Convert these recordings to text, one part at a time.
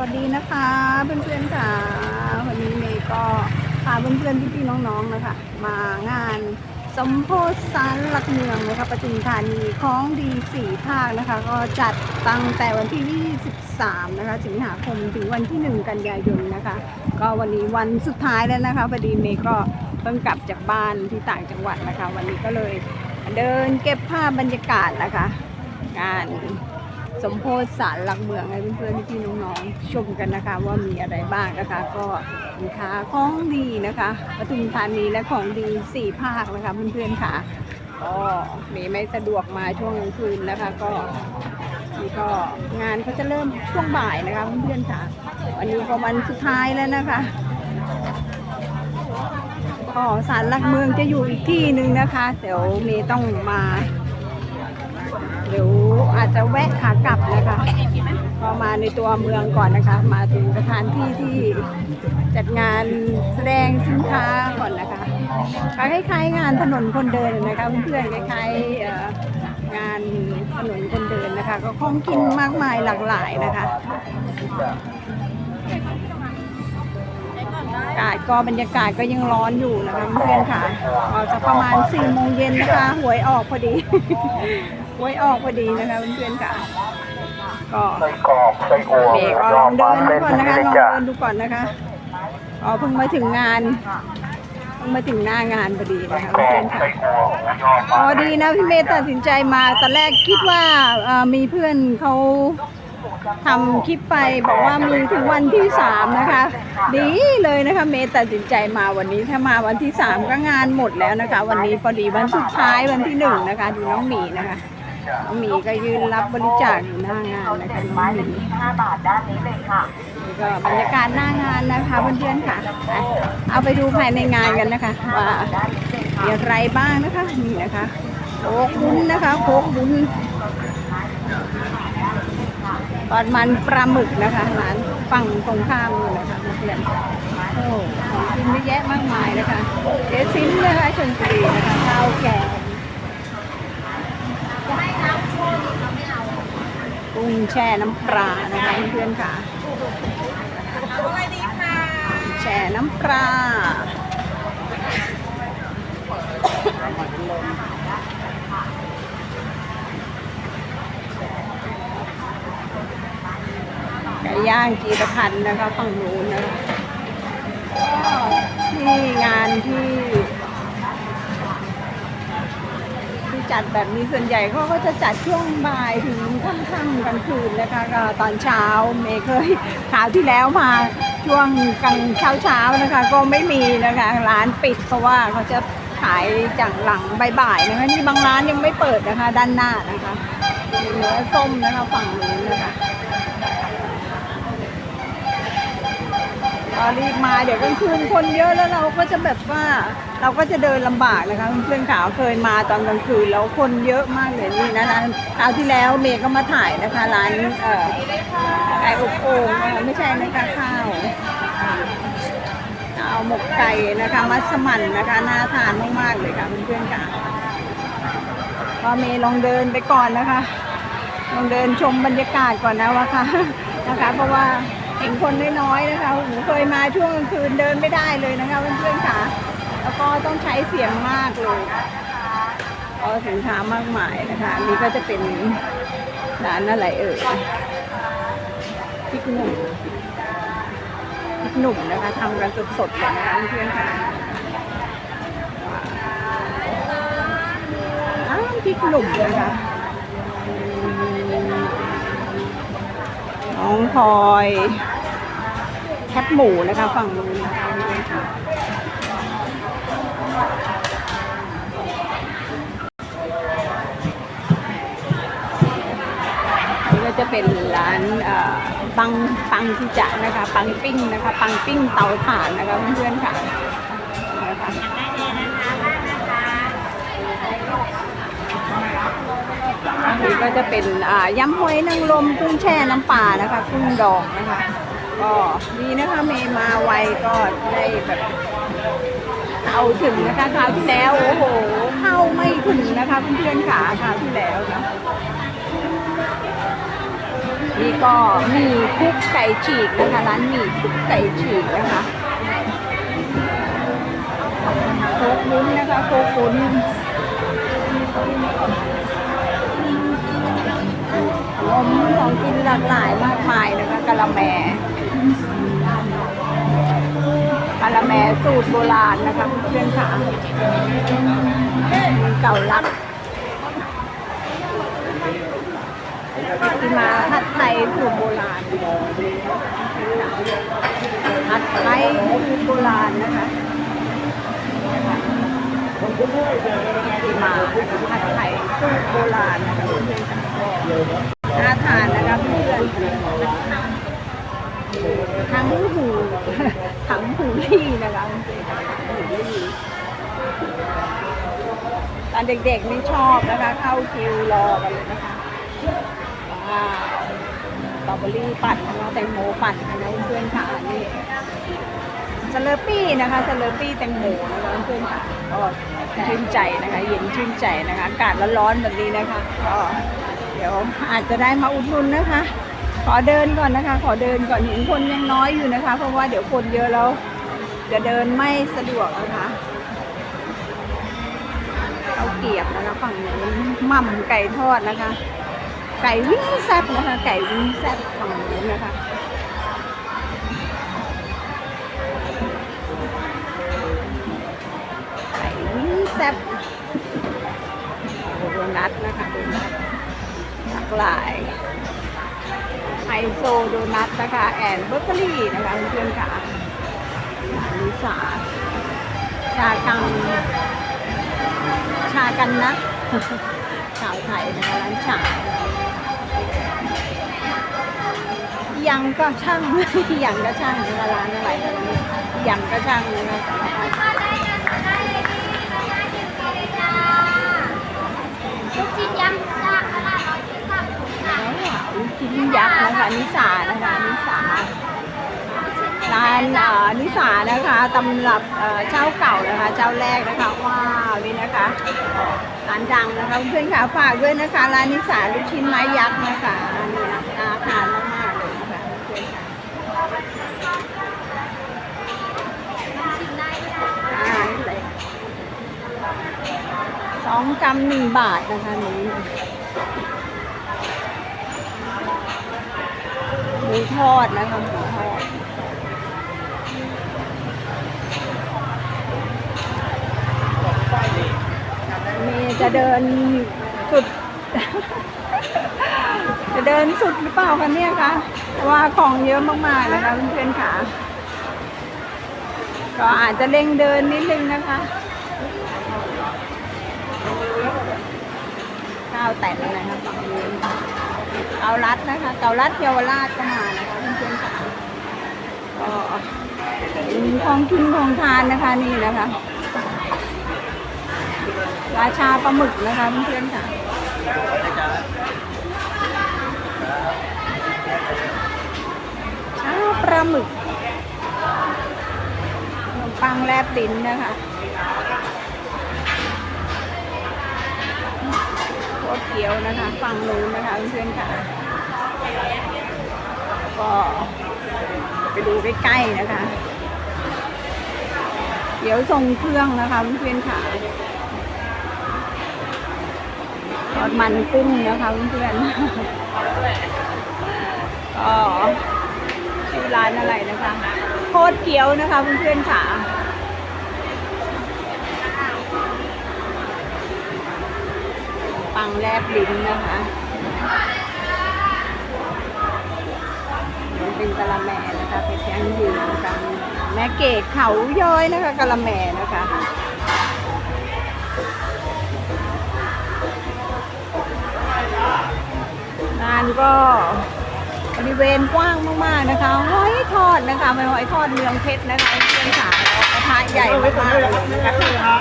วัสดีนะคะเพื่อนๆค่ะ วันนี้เมย์ก็พาเพื่อนๆพี่ๆน้องๆนะคะมางานสมโพธิสารหลักเมืองนะคะปทุมธานีของดีสี่ภาคนะคะ ก็จัดตั้งแต่วันที่ 23 นะคะสิงหาคมถึงวันที่ 1 กันยายนนะคะ ก็วันนี้วันสุดท้ายแล้วนะคะพอดีเมย์ก็เพิ่งกลับจากบ้านที่ต่างจังหวัดนะคะ วันนี้ก็เลยเดินเก็บภาพบรรยากาศนะคะงาน สมโพธิสารหลักเมืองให้เพื่อนๆพี่ๆน้องๆชมกันนะคะ ว่ามีอะไรบ้างนะคะ ก็สินค้าของดีนะคะปทุมธานีและของดีสี่ภาคนะคะเพื่อนๆค่ะก็เมย์ไม่สะดวกมาช่วงกลางคืนนะคะ ก็นี่ก็งานเขาจะเริ่มช่วงบ่ายนะคะเพื่อนๆค่ะวันนี้ก็วันสุดท้ายแล้วนะคะก็สารหลักเมืองจะอยู่อีกที่หนึ่งนะคะเดี๋ยวเมย์ต้องมา เดี๋ยวอาจจะแวะขากลับนะคะก็มาในตัวเมืองก่อนนะคะ มาถึงสถานที่ที่จัดงานแสดงสินค้าก่อนนะคะคล้ายๆงานถนนคนเดินนะคะเพื่อนๆคล้ายๆงานถนนคนเดินนะคะ ก็ของกินมากมายหลากหลายนะคะอากาศก็บรรยากาศก็ยังร้อนอยู่นะคะเพื่อนค่ะก็จะประมาณ4ี่โมงเย็นนะคะ หวยออกพอดี หวยออกพอดีนะคะเพื่อนๆค่ะ ก็ไส้กรอกไส้อั่วเบรกก็ลองเดินดูก่อนนะคะลองจ้ะเดินดูก่อนนะคะอ๋อเพิ่งมาถึงงานเพิ่งมาถึงหน้างานพอดีไส้นะคะกรอเพื่กอนๆค่ะไส้อั่วหมูยอปอ๋ลาอดีนะพี่เมย์ตัดสินใจมาตอนแรกคิดว่าเอ่อมีเพื่อนเขาทำคลิปไปบอกว่ามีถึงวันที่สามนะคะ ดีเลยนะคะเมย์ตัดสินใจมาวันนี้ถ้ามาวันที่สามก็งานหมดแล้วนะคะ วันนี้พอดีวันสุดท้ายวันที่หนึ่งนะคะ ดูน้องหมีนะคะ น้องหมีก็ยืนรับบริจาคอยู่หน้างานนะคะน้องหมี5บาทด้านนี้เลยค่ะ นี่ก็บรรยากาศหน้างานนะคะเพื่อนๆค่ะ เอาไปดูภายในงานกันนะคะว่ามีอะไรบ้างนะคะนี่นะคะโคกบุ้นนะคะโคกบุ้นตอนมันปลาหมึกนะคะร้านฝั่งตรงข้ามนู่นะคะเพื่อนโอ้ของกินเยอะแยะมากมายนะคะเจซิมนะคะชนบุรีนะคะข้าวแกง กุ้งแช่น้ำปลานะคะเพื่อนๆค่ะแช่น้ำปลาไก่ย่างจีรพันธ์นะคะฝั่งนู้นนะคะก็ที่งานที่ จัดแบบนี้ส่วนใหญ่เขาก็จะจัดช่วงบ่ายถึงค่ำๆกลางคืนนะคะก็ตอนเช้าเมย์เคยข่าวที่แล้วมาช่วงกลางเช้าเช้าๆนะคะ ก็ไม่มีนะคะ ร้านปิดเพราะว่าเขาจะขายจากหลังบ่ายๆนะคะนี่บางร้านยังไม่เปิดนะคะ ด้านหน้านะคะเนื้อส้มนะคะฝั่งนู้นนะคะ ก็รีบมาเดี๋ยวกลางคืนคนเยอะแล้วเราก็จะแบบว่าเราก็จะเดินลำบากนะคะเพื่อนๆขาวเคยมาตอนกลางคืนแล้วคนเยอะมากเลยนี่นะร้านคราวที่แล้วเมย์ก็มาถ่ายนะคะร้านเอ่อไก่อบโอ่งนะคะไม่ใช่นะคะข้าวข้าวหมกไก่นะคะมัสมั่นนะคะน่าทานมากๆเลยค่ะเพื่อนๆค่ะก็เมย์ลองเดินไปก่อนนะคะลองเดินชมบรรยากาศก่อนนะว่าค่ะนะคะ เพราะว่า เห็นคนน้อยๆนะคะหนูเคยมาช่วงกลางคืนเดินไม่ได้เลยนะคะเพื่อนๆค่ะแล้วก็ต้องใช้เสียงมากเลยก็สินค้ามากมายนะคะอันนี้ก็จะเป็นร้านอะไรเอ่ยพริกหนุ่มพริกหนุ่มนะคะทำกันสดๆเลยนะคะเพื่อนๆค่ะอ้าวพริกหนุ่มนะคะ องพลอย แคบหมูนะคะฝั่งนู้นนะคะเพื่อนๆค่ะอันนี้ก็จะเป็นร้านเอ่อปังปังที่จะนะคะ ปังปิ้งนะคะ ปังปิ้งเตาถ่านนะคะเพื่อนๆค่ะนะคะ นี้ก็จะเป็นยำหอยนางรมกุ้งแช่น้ำปลานะคะกุ้งดองนะคะก็ดีนะคะเมย์มาไวก็ได้แบบเข้าถึงนะคะคราวที่แล้วโอ้โหเข้าไม่ถึงนะคะเพื่อนๆค่ะคราวที่แล้วนะนี่ก็มีคุกไก่ฉีกนะคะร้านหมีคุกไก่ฉีกนะคะโคกวุ้นนะคะโคกวุ้นขน มของกินหลากหลายมากมายนะคะกะละแมกะละแมสูตรโบราณนะคะเพื่อนค่ะมีเก่าลักที่มาผัดไทยสูตรโบราณผัดไทยสูตรโบราณนะคะที่มาผัดไทยสูตรโบราณนะคะเพื่อนๆน่ ทั้งหูทั้งหูรี่นะคะหูรี่ตอนเด็กๆนี่ชอบนะคะ เข้าคิวรอกันเลยนะคะว้าวสตรอเบอรี่ปั่นนะแตงโมปั่นนะเพื่อนค่ะนี่สเลอปี้นะคะสเลอปี้แตงโมนะคะเพื่อนค่ะก็ชื่นใจนะคะ เย็นชื่นใจนะคะ อากาศร้อนๆแบบนี้นะคะก็ เดี๋ยวอาจจะได้มาอุดหนุนนะคะ ขอเดินก่อนนะคะ ขอเดินก่อนเห็นคนยังน้อยอยู่นะคะ เพราะว่าเดี๋ยวคนเยอะแล้วจะเดินไม่สะดวกนะคะเอาเกียบนะคะฝั่งนู้นหม่ำไก่ทอดนะคะ ไก่วิ่งแซ่บนะคะ ไก่วิ่งแซ่บฝั่งนู้นนะคะ หลายไฮโซโดนัทนะคะแอนเบอร์เกอรี่นะคะเพื่อนๆค่ะลิสาชากังชากันนะชาวไทยนะคะร้านชายังก็ช่างยังก็ช่างนะคะร้านอะไรยังก็ช่างนะคะ ชิ้นยักษ์นะคะนิสานะคะนิสาร้านเอ่อนิสานะคะตำรับเอ่อเจ้าเก่านะคะ เจ้าแรกนะคะว้าวนี่นะคะร้านดังนะคะเพื่อนค่ะฝากด้วยนะคะร้านนิสาลูกชิ้นไม้ยักษ์นะคะนี่นะน่าทานมากๆเลยนะคะเพื่อนค่ะชิมได้ค่ะสองกรัมหนึ่งบาทนะคะนี้ หมูทอดนะคะหมูทอดเมย์จะเดินสุด จะเดินสุดหรือเปล่าคะเนี่ยคะเพราะว่าของเยอะมากๆนะคะเพื่อนๆค่ะ ก็อาจจะเร่งเดินนิดนึงนะคะข้าวแต่นนะคะฝั่งนี้ เกาลัดนะคะ เกาลัดเยาวราชก็มานะคะเพื่อนๆค่ะก็ของกินของทานนะคะนี่นะคะ ราชาปลาหมึกนะคะเพื่อนๆค่ะชาปลาหมึกขนมปังแลบลิ้นนะคะ โคตรเกี๊ยวนะคะฝั่งนู้นนะคะเพื่อนๆค่ะ ก็ไปดูใกล้ๆนะคะ เดี๋ยวส่งเครื่องนะคะเพื่อนๆค่ะทอดมันกุ้งนะคะเพื่อนๆก็ชื่อร้านอะไรนะคะ โคตรเกี๊ยวนะคะเพื่อนๆค่ะ ปังแลบลิ้นนะคะ มันเป็นกะละแมนะคะเป็นแกงยืนนะคะแม่เกดเขาย้อยนะคะกะละแมนะคะงานก็บริเวณกว้างมากๆนะคะหอยทอดนะคะเป็นหอยทอดเมืองเพชรนะคะเพื่อนๆค่ะกระทะใหญ่มากๆเลยนะคะ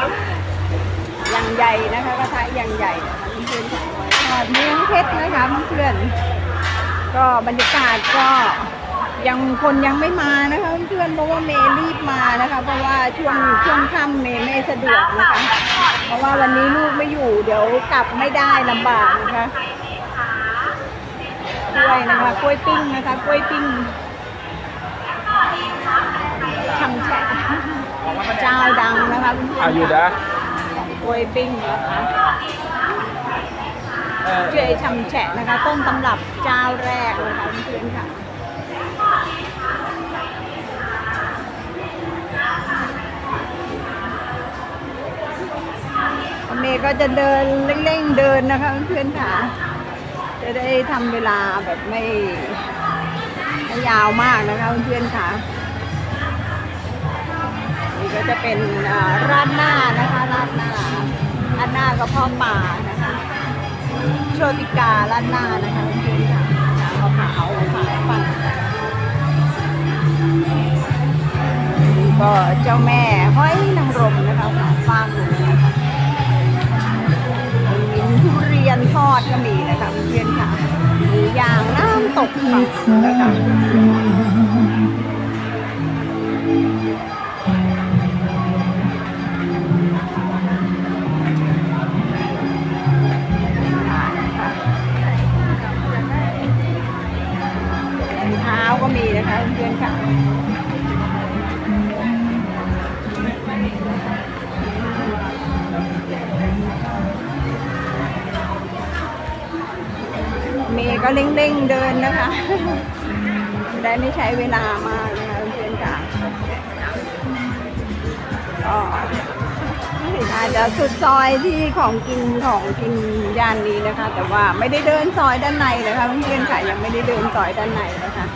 อย่างใหญ่นะคะกระทะอย่างใหญ่นะคะ เพื่อนๆทอดเมืองเพชรนะคะเพื่อนๆก็บรรยากาศก็ยังคนยังไม่มานะคะเพื่อนๆเพราะว่าเมย์รีบมานะคะ เพราะว่าช่วงช่วงค่ำเมย์ไม่สะดวกนะคะเพราะว่าวันนี้ลูกไม่อยู่ เดี๋ยวกลับไม่ได้ลำบากนะคะกล้วยนะคะกล้วยปิ้งนะคะกล้วยปิ้งชำแฉะเจ้าดังนะคะเพื่อนๆอายุนะกล้วยปิ้งนะคะ เจชำแฉะนะคะ ต้นตำรับเจ้าแรกนะคะเพื่อนๆค่ะเมย์ก็จะเดินเร่งๆเดินนะคะเพื่อนๆค่ะ จะได้ทำเวลาแบบไม่ไม่ยาวมากนะคะเพื่อนๆค่ะนี่ก็จะเป็นอ่าราดหน้านะคะราดหน้าราดหน้ากระเพาะปลานะคะ โชติการาดหน้านะคะเพื่อนๆค่ะน้ำมะพร้าวมะพร้าวปั่นนี่ก็เจ้าแม่ห้อยนางรมนะคะฝาฟางอยู่นะคะมีทุเรียนทอดก็มีนะคะเพื่อนค่ะหมูย่างน้ำตกค่ะ ก็มีนะคะเพื่อนๆค่ะเมย์ก็เร่งๆเดินนะคะจะได้ไม่ใช้เวลามากนะคะเพื่อนๆค่ะก็อาจจะสุดซอยที่ของกินของกินย่านนี้นะคะ แต่ว่าไม่ได้เดินซอยด้านในนะคะเพื่อนๆค่ะยังไม่ได้เดินซอยด้านในนะคะ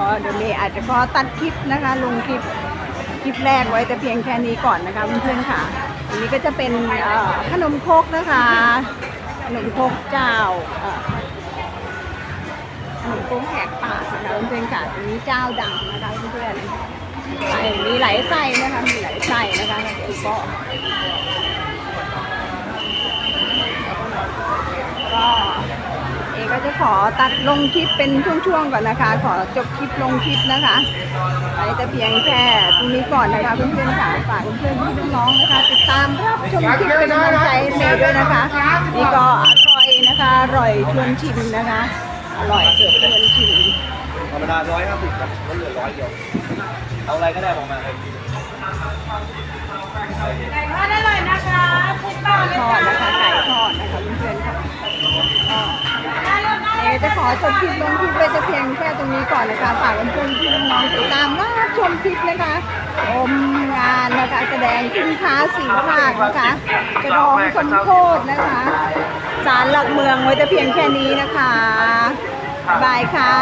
ก็เดี๋ยวเมย์อาจจะขอตัดคลิปนะคะ ลงคลิปคลิปแรกไว้แต่เพียงแค่นี้ก่อนนะคะเพื่อนๆค่ะอันนี้ก็จะเป็นขนมครกนะคะ ขนมครกเจ้าขนมครกแหกปากนะคะเพื่อนๆค่ะอันนี้เจ้าดังนะคะเพื่อนๆใส่มีหลายไส้นะคะมีหลายไส้นะคะแล้วก็ก็ ก็จะขอตัดลงคลิปเป็นช่วงๆก่อนนะคะ ขอจบคลิปลงคลิปนะคะไว้แต่เพียงแค่ตรงนี้ก่อนนะคะเพื่อนๆค่ะฝากเพื่อนๆพี่น้องๆนะคะ ติดตามรับชมคลิปเป็นกำลังใจให้เมย์ด้วยนะคะ นี่ก็อร่อยนะคะ อร่อยชวนชิมนะคะ อร่อยเสิร์ฟชวนชิมธรรมดาร้อยห้าสิบครับก็เหลือร้อยเดียวเอาอะไรก็ได้บอกมาเลยไก่ทอดนะคะไก่ทอดนะคะเพื่อนๆค่ะก็เอ จะขอจบคลิปลงคลิปไว้จะเพียงแค่ตรงนี้ก่อนนะคะฝากเพื่อนๆพี่น้องๆติดตามมาชมคลิปนะคะชมงานนะคะแสดงสินค้าสีภาคนะคะกระดองสมโพธนะคะศาลหลักเมืองไว้จะเพียงแค่นี้นะคะบายค่ะ